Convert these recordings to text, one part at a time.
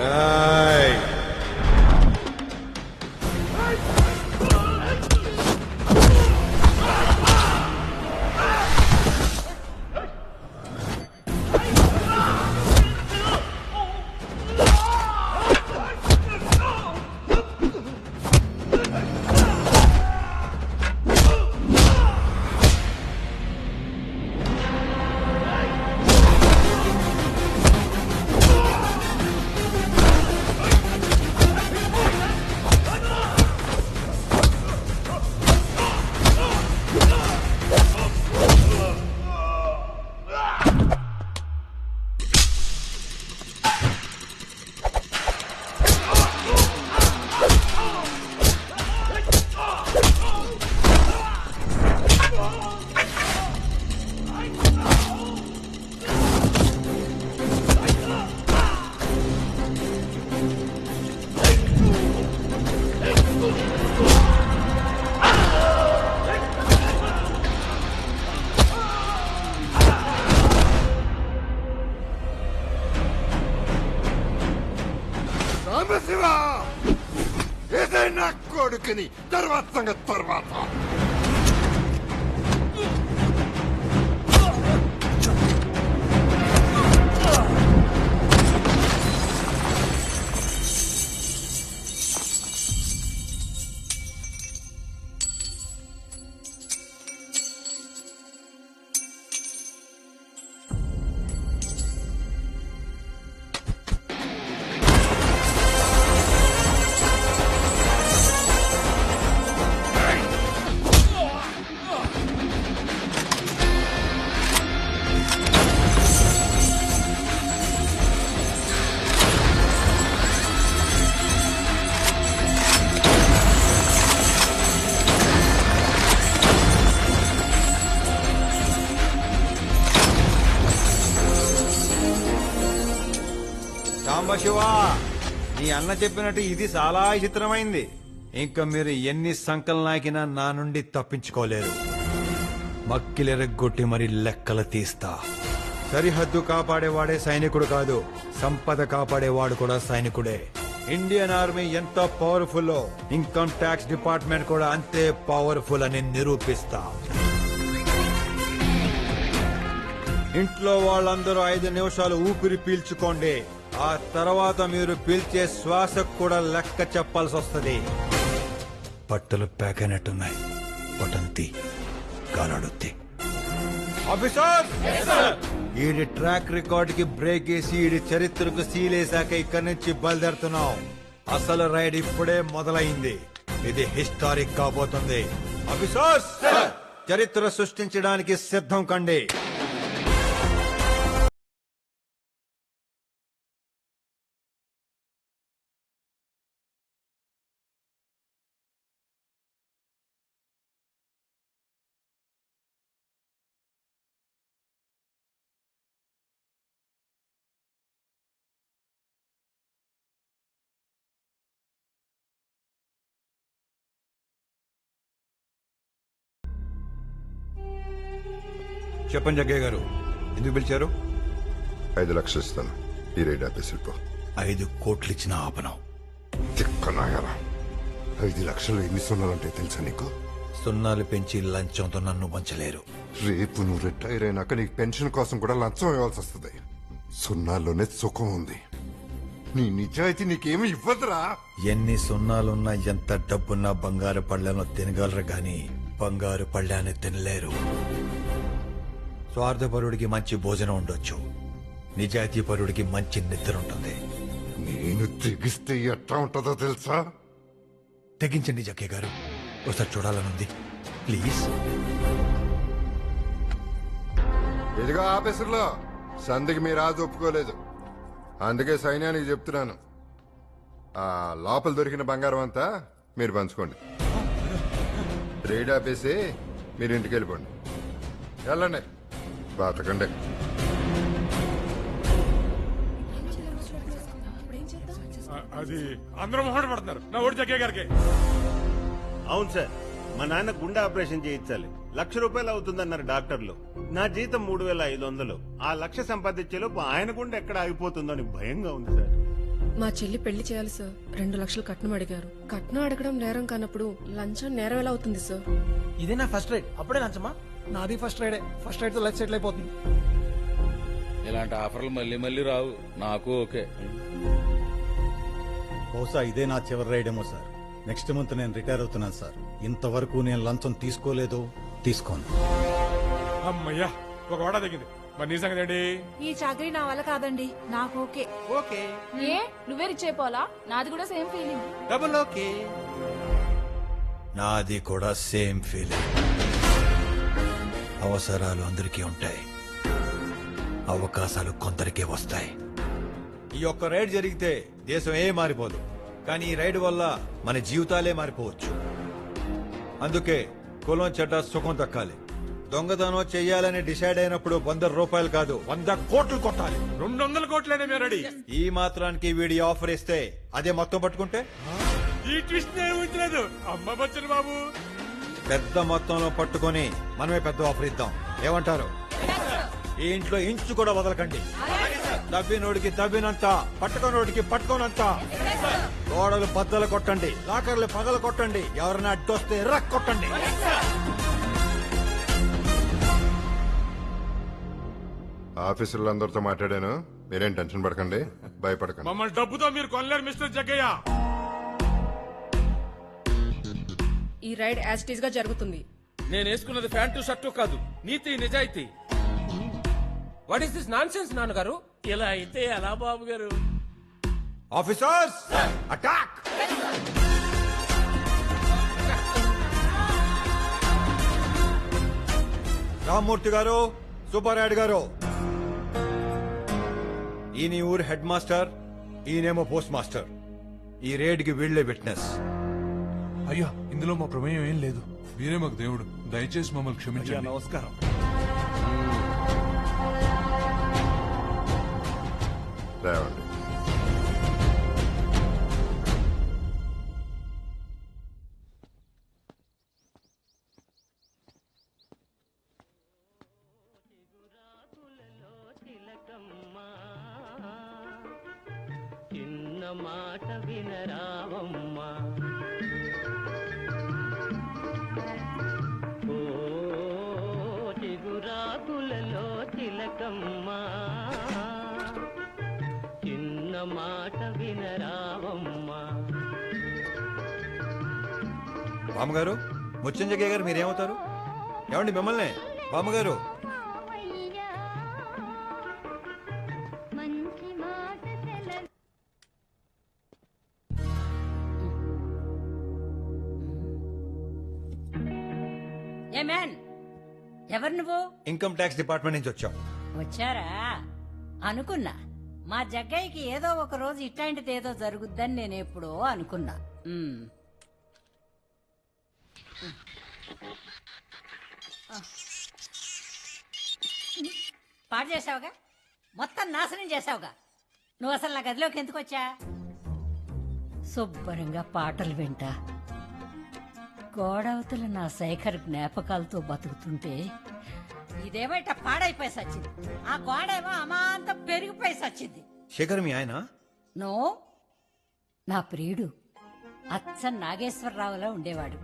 Uh... Shiva ఏదైనా కొడుకుని తర్వాత సంగతి తర్వాత. శివా నీ అన్న చెప్పినట్టు ఇది చాలా విచిత్రమైంది. ఇంకా మీరు ఎన్ని సంకలు నాకినా నా నుండి తప్పించుకోలేరు. మక్కిలెరగొట్టి మరి లెక్కలు తీస్తా. సరిహద్దు కాపాడేవాడే సైనికుడు కాదు సంపద కాపాడేవాడు కూడా సైనికుడే. ఇండియన్ ఆర్మీ ఎంత పవర్ఫుల్ ఇన్కమ్ ట్యాక్స్ డిపార్ట్మెంట్ కూడా అంతే పవర్ఫుల్ అని నిరూపిస్తా. ఇంట్లో వాళ్ళందరూ ఐదు నిమిషాలు ఊపిరి పీల్చుకోండి. ఆ తర్వాత మీరు పీల్చే శ్వాసకు కూడా లెక్క చెప్పాల్సి వస్తుంది. బట్టలు ప్యాక్ అయినట్టున్నాయి. బటంతి గాలాడుద్ది ఆఫీసర్! ఈడి ట్రాక్ రికార్డ్కి బ్రేక్ వేసి ఈడి చరిత్రకు సీలేశాక ఇక్కడి నుంచి బయలుదేరుతున్నాం. అసలు రైడ్ ఇప్పుడే మొదలైంది. ఇది హిస్టారిక్ కాబోతుంది. ఆఫీసర్స్ చరిత్ర సృష్టించడానికి సిద్ధం కండి. చెప్పండి జగ్గయ్య గారు. ఎందుకు పిలిచారు? ఐదు లక్షలు ఇస్తాను. ఈ రైడ్ ఆపేసి వెళ్ళిపో ఐదు కోట్లు ఇచ్చిన ఆపనం తిక్కనాయారా ఐదు లక్షలు ఎన్ని సున్నాలంటే తెలుసా నీకు? సున్నాలు పెంచి లంచంతో నన్ను పంచలేరు రేపు నువ్వు రిటైర్ అయినాక నీకు పెన్షన్ కోసం కూడా లంచం ఇవ్వాల్సి వస్తుంది. సున్నాల్లోనే సుఖం ఉంది. నీ నిజాయితీ నీకేమి ఇవ్వదురా. ఎన్ని సున్నాలున్నా ఎంత డబ్బున్నా బంగారు పళ్ళను తినగలరు గాని బంగారు పళ్ళాన్ని తినలేరు. స్వార్థపరుడికి మంచి భోజనం ఉండొచ్చు. నిజాయితీ పరుడికి మంచి నిద్ర ఉంటుంది. నేను తెగిస్తే ఎట్లా ఉంటుందో తెలుసా? తెగించండి జక్కే గారు. ఒకసారి చూడాలనుంది. ప్లీజ్. ఇదిగో ఆఫీసర్లో సంధికి మీ రాజు ఒప్పుకోలేదు. అందుకే సైన్యానికి చెప్తున్నాను. ఆ లోపల దొరికిన బంగారం అంతా మీరు పంచుకోండి. రేడ్ ఆపేసి మీరు ఇంటికి వెళ్ళిపోండి. వెళ్ళండి. బతకండి. అది అందరూ మొహట పడుతున్నారు. నా ఓడి జగ్గే గారికి. అవును సార్ మా నాన్న గుండె ఆపరేషన్ చేయించాలి. లక్ష రూపాయలు అవుతుందన్నారు డాక్టర్లు. నా జీతం మూడు వేల ఐదు వందలు. ఆ లక్ష సంపాదించేలోపు ఆయన గుండె ఎక్కడ ఆగిపోతుందో అని భయంగా ఉంది సార్. మా చెల్లి పెళ్ళి చేయాలి సార్. రెండు లక్షలు కట్నం అడిగారు. కట్నం అడగడం నేరం కానప్పుడు లంచం నేరం ఎలా అవుతుంది సార్? ఇదే నా ఫస్ట్ రైడ్ అప్పుడే లంచమా? నాది ఫస్ట్ రైడే ఫస్ట్ రైడ్తో లైఫ్ సెటిల్ అయిపోతుంది. ఇలాంటి ఆఫర్లు మళ్ళీ మళ్ళీ రావు. నాకు ఓకే. బహుశా ఇదే నా చివరి రైడేమో సార్. నెక్స్ట్ మంత్ నేను రిటైర్ అవుతున్నాను సార్. ఇంతవరకు నేను లంచం తీసుకోలేదు. తీసుకోను. అమ్మయ్యా ఒక వాడా తగ్గింది మరి నీ సంగతి ఏంటి? ఈ చాకరీ నా వల్ల కాదండి. నాకు ఓకే. ఓకే. ఏ? నువ్వే రిచ్ అయిపోవాలా? నాది కూడా సేమ్ ఫీలింగ్ డబుల్ ఓకే. నాది కూడా సేమ్ ఫీలింగ్ అవసరాలు అందరికీ ఉంటాయి. అవకాశాలు కొందరికే వస్తాయి. ఈ ఒక్క రైడ్ జరిగితే దేశం ఏ మారిపోదు. కానీ ఈ రైడ్ వల్ల మన జీవితాలే మారిపోవచ్చు. అందుకే కులం చెడ్డ సుఖం దక్కాలి. దొంగతనం చెయ్యాలని డిసైడ్ అయినప్పుడు వంద రూపాయలు కాదు వంద కోట్లు కొట్టాలి. రెండు వందల కోట్లేనే రెడీ. ఈ మాత్రానికి వీడి ఆఫర్ ఇస్తే అదే మొత్తం పట్టుకుంటే? ఈ ట్విస్ట్ నేను ఊహించలేదు. అమ్మ బచ్చన్ బాబు. పెద్ద మొత్తంలో పట్టుకొని మనమే పెద్ద ఆఫర్ ఇద్దాం. ఏమంటారు? ఈ ఇంట్లో ఇంచు కూడా వదలకండి. తవ్వినోడికి తవ్వినంత పట్టుకోనోడికి పట్టుకోనంత. గోడలు బద్దలు కొట్టండి లాకర్లు పగలు కొట్టండి ఎవరైనా అడ్డొస్తే రక్ కొట్టండి. ఆఫీసులో అందరితో మాట్లాడాను. మీరేం టెన్షన్ పడకండి భయపడకండి. మమ్మల్ని డబ్బుతో మీరు కొనలేరు మిస్టర్ జగ్గయ్య. ఈ రైడ్ యాజ్ టీజ్గా జరుగుతుంది. నేను వేసుకున్నది ప్యాంటు షర్టు కాదు. నీతి నిజాయితీ. What is this nonsense నాన్నగారు? ఇలా అయితే ఎలా బాబు గారు ఆఫీసర్స్ అటాక్ రామ్మూర్తి గారు సుబ్బారాయుడు గారు. ఈయన ఈ ఊరు హెడ్ మాస్టర్ ఈయనేమో పోస్ట్ మాస్టర్ ఈ రేడ్కి వీళ్ళే విట్నెస్. అయ్యా ఇందులో మా ప్రమేయం ఏం లేదు. మీరే మాకు దేవుడు. దయచేసి మమ్మల్ని క్షమించండి. నమస్కారం. లేవండి చిన్న మాట వినరావమ్మా. ఓ చిగురాకులలో తిలకమ్మ. చిన్న మాట వినరావమ్మా బామ్మగారు ముత్యంజగయ్య గారు మీరేమవుతారు? ఏమండి మిమ్మల్ని? బామ్మగారు ఇన్కమ్ ట్యాక్స్ డిపార్ట్మెంట్ నుంచి వచ్చాం. వచ్చారా? అనుకున్నా. మా జగ్గయ్యకి ఏదో ఒక రోజు ఇట్లాంటిది ఏదో జరుగుద్దని నేను ఎప్పుడో అనుకున్నా. ఉమ్. పాడు చేసావుగా మొత్తం నాశనం చేసావుగా నువ్వు అసలు నా గదిలోకి ఎందుకు వచ్చా? శుభ్రంగా పాటలు వింటా. గోడవతల నా శేఖర్ జ్ఞాపకాలతో బతుకుతుంటే ఇదేమైట పాడైపోయి సచ్చింది. ఆ గోడేమో అమాంతం పెరిగిపోయి సచ్చింది. శేఖర్ మీ ఆయన? నో నా ప్రియుడు అచ్చ నాగేశ్వరరావులా ఉండేవాడు.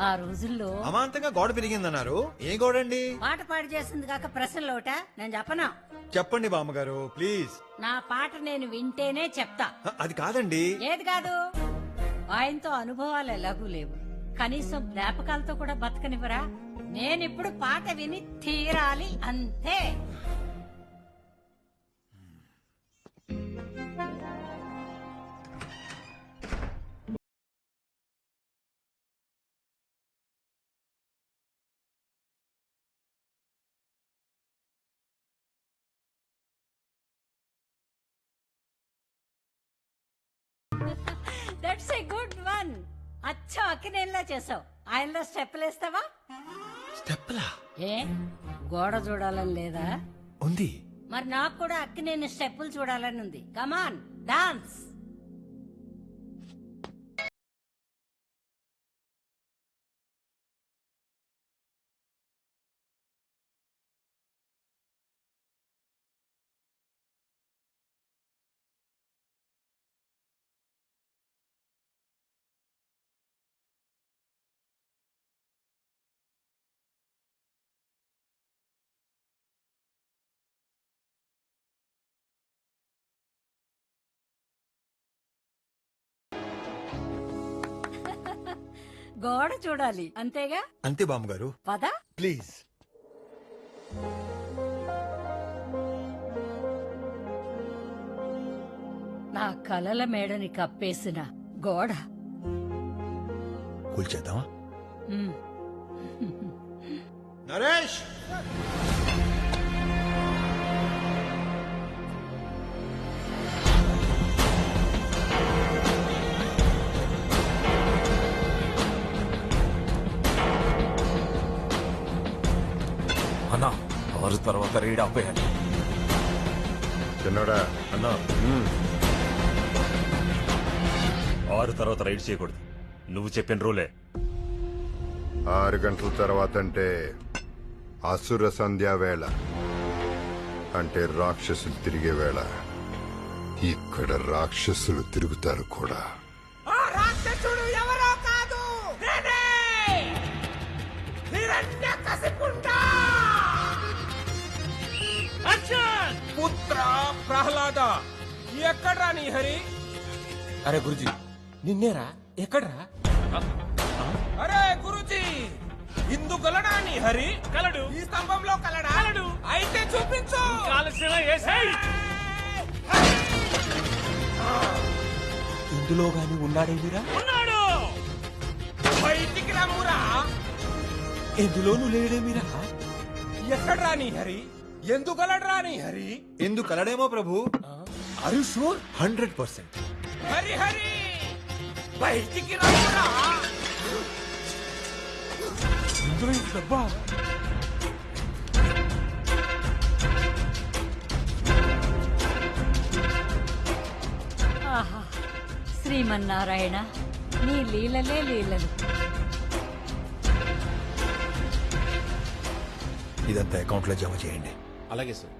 ఆ రోజుల్లో అమాంతంగా గోడ పెరిగిందన్నారు. ఏ గోడండి? పాట పాడు చేసింది కాక ప్రశ్నలోట నేను చెప్పనా? చెప్పండి బామ్మగారు ప్లీజ్. నా పాట నేను వింటేనే చెప్తా. అది కాదండి. ఏది కాదు? ఆయనతో అనుభవాలు ఎలాగూ లేవు. కనీసం జ్ఞాపకాలతో కూడా బతకనివ్వరా? నేనిప్పుడు పాట విని తీరాలి అంతే. దట్స్ ఏ గుడ్ వన్ అచ్చా అక్కినేలా చేసావు. ఆయనలో స్టెప్పులు వేస్తావా స్టెప్లా ఏ? గోడ చూడాలని లేదా? ఉంది. మరి నాకు కూడా అక్కినేని స్టెప్పులు చూడాలని ఉంది. కమాన్ డాన్స్ గోడ చూడాలి. అంతేగా? అంతే బామ్మగారు. పద. ప్లీజ్. నా కలల మేడని కప్పేసిన గోడ. కూల్చేద్దామా. నరేష్! అన్నా ఆరు తర్వాత రీడ్ ఆపేయాలి. చిన్నోడా అన్నా. ఆరు తర్వాత రైడ్ చేయకూడదు. నువ్వు చెప్పిన రూలే. ఆరు గంటల తర్వాత అంటే అసుర సంధ్యా వేళ. అంటే రాక్షసులు తిరిగే వేళ. ఇక్కడ రాక్షసులు తిరుగుతారు కూడా. రాక్షసుడు ఎవరో కాదు! నేనే! హిరణ్యకశిపుండా పుత్ర ప్రహ్లాద! ఎక్కడ్రా నీ హరి? అరే గురుజీ నిన్నేరా? ఎక్కడ్రా? అరే గురుజీ! ఇందు గలడా నీ హరి? కలడు. ఈ స్తంభంలో కలడా? కలడు. అయితే చూపించు! కాలసిన ఇందులో గాని ఉన్నాడేమిరా ఉన్నాడు! బయటికి రమ్మురా ఎందులోనూ లేడేమిరా ఎక్కడ్రా నీ హరి? ఎందుకలడ్రా నీ హరి. ఎందుకు కలడేమో ప్రభు? అరు sure hundred percent Hari Hari. బయటికి రమ్మురా ఇందులో ఇంత డబ్బా. ఆహా శ్రీమన్నారాయణ నీ లీలలే లీలలు. ఇదంతా అకౌంట్లో జమ చేయండి. అలాగే సార్.